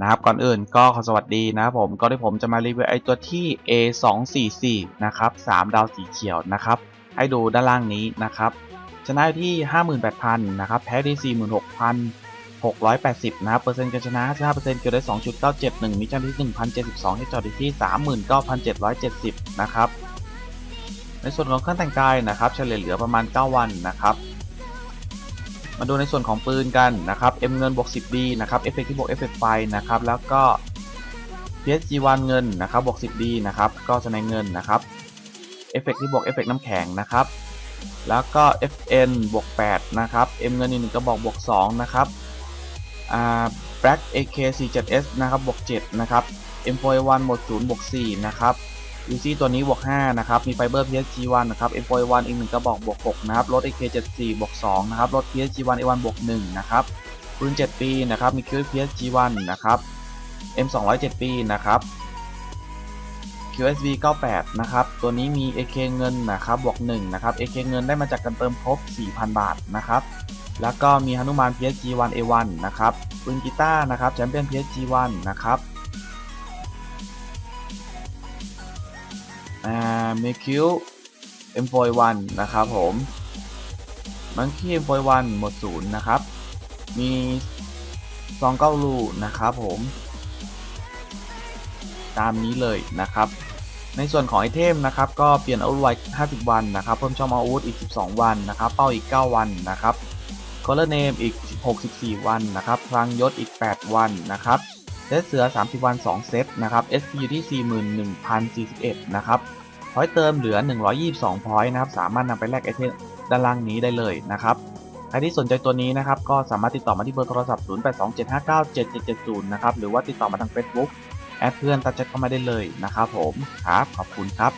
นะครับก่อนอื่นก็ขอสวัสดีนะครับผมก็ที่ผมจะมารีวิวไอตัวที่ A244 นะครับ3ดาวสีเขียวนะครับ ให้ดูด้านล่างนี้นะครับชนะที่ 58,000 นะครับ แพ้ที่ 46,680 นะครับเปอร์เซ็นต์การชนะ 55%เกี่ยวได้ 2.971มิชชั่นที่ 1,072ให้จอดอยู่ที่ 39,770 นะครับ ในส่วนของเครื่องแต่งกายนะครับ เฉลี่ยเหลือประมาณ 9 วันนะครับ มาดูในส่วนของปืนกันนะครับ M เงินบวก 10D นะครับ เอฟเฟกที่บวกเอฟเฟกไฟนะครับ แล้วก็ PSG1 เงินนะครับบวก 10D นะครับ ก็จะในเงินนะครับ เอฟเฟกที่บวกเอฟเฟกน้ำแข็งนะครับ แล้วก็ FN บวก 8 นะครับ M เงินอีกหนึ่งกระบอกบวก 2 นะครับ อ่า Black AK47S นะครับบวก 7 นะครับ M41 หมด0บวก 4 นะครับ UC ตัวนี้บวก5นะครับ มีไฟเบอร์ PSG1 นะครับ M41 อีกหนึ่งกระบอกบวก6นะครับ รถ AK74 บวก2นะครับ รถ PSG1 A1 บวก1นะครับปืน7ปีนะครับ มีคิว PSG1 นะครับ M207 ปีนะครับ QSV 98นะครับ ตัวนี้มี AK เงินนะครับ บวก1นะครับ AK เงินได้มาจากการเติมครบ 4,000 บาทนะครับ แล้วก็มีหนุมาน PSG1 A1 นะครับ ปืนกีตาร์นะครับแชมเปี้ยน PSG1 นะครับ อ่าเมคิว M41 นะครับผมมังคี M41 หมดศูนย์นะครับ มีซองเก้าลูนะครับผม ตามนี้เลยนะครับ ในส่วนของไอเทมนะครับ ก็เปลี่ยนอาวุธไว้50 วันนะครับ เพิ่มช่องอาวุธอีก 12 วันนะครับ เป้าอีก 9 วันนะครับคอลเลอร์เนมอีก 64 วันนะครับ พลังยศอีก 8 วันนะครับ ซตเสือ 30 วัน 2 เซตนะครับ SP อยู่ที่ 41,041 นะครับ พอยต์เติมเหลือ 122 พอยต์นะครับ สามารถนำไปแลกไอเทมด้านล่างนี้ได้เลยนะครับ ใครที่สนใจตัวนี้นะครับ ก็สามารถติดต่อมาที่เบอร์โทรศัพท์ 0827597770 นะครับ หรือว่าติดต่อมาทาง Facebook แอดเพื่อนตัดแชทเข้ามาได้เลยนะครับผม ครับ ขอบคุณครับ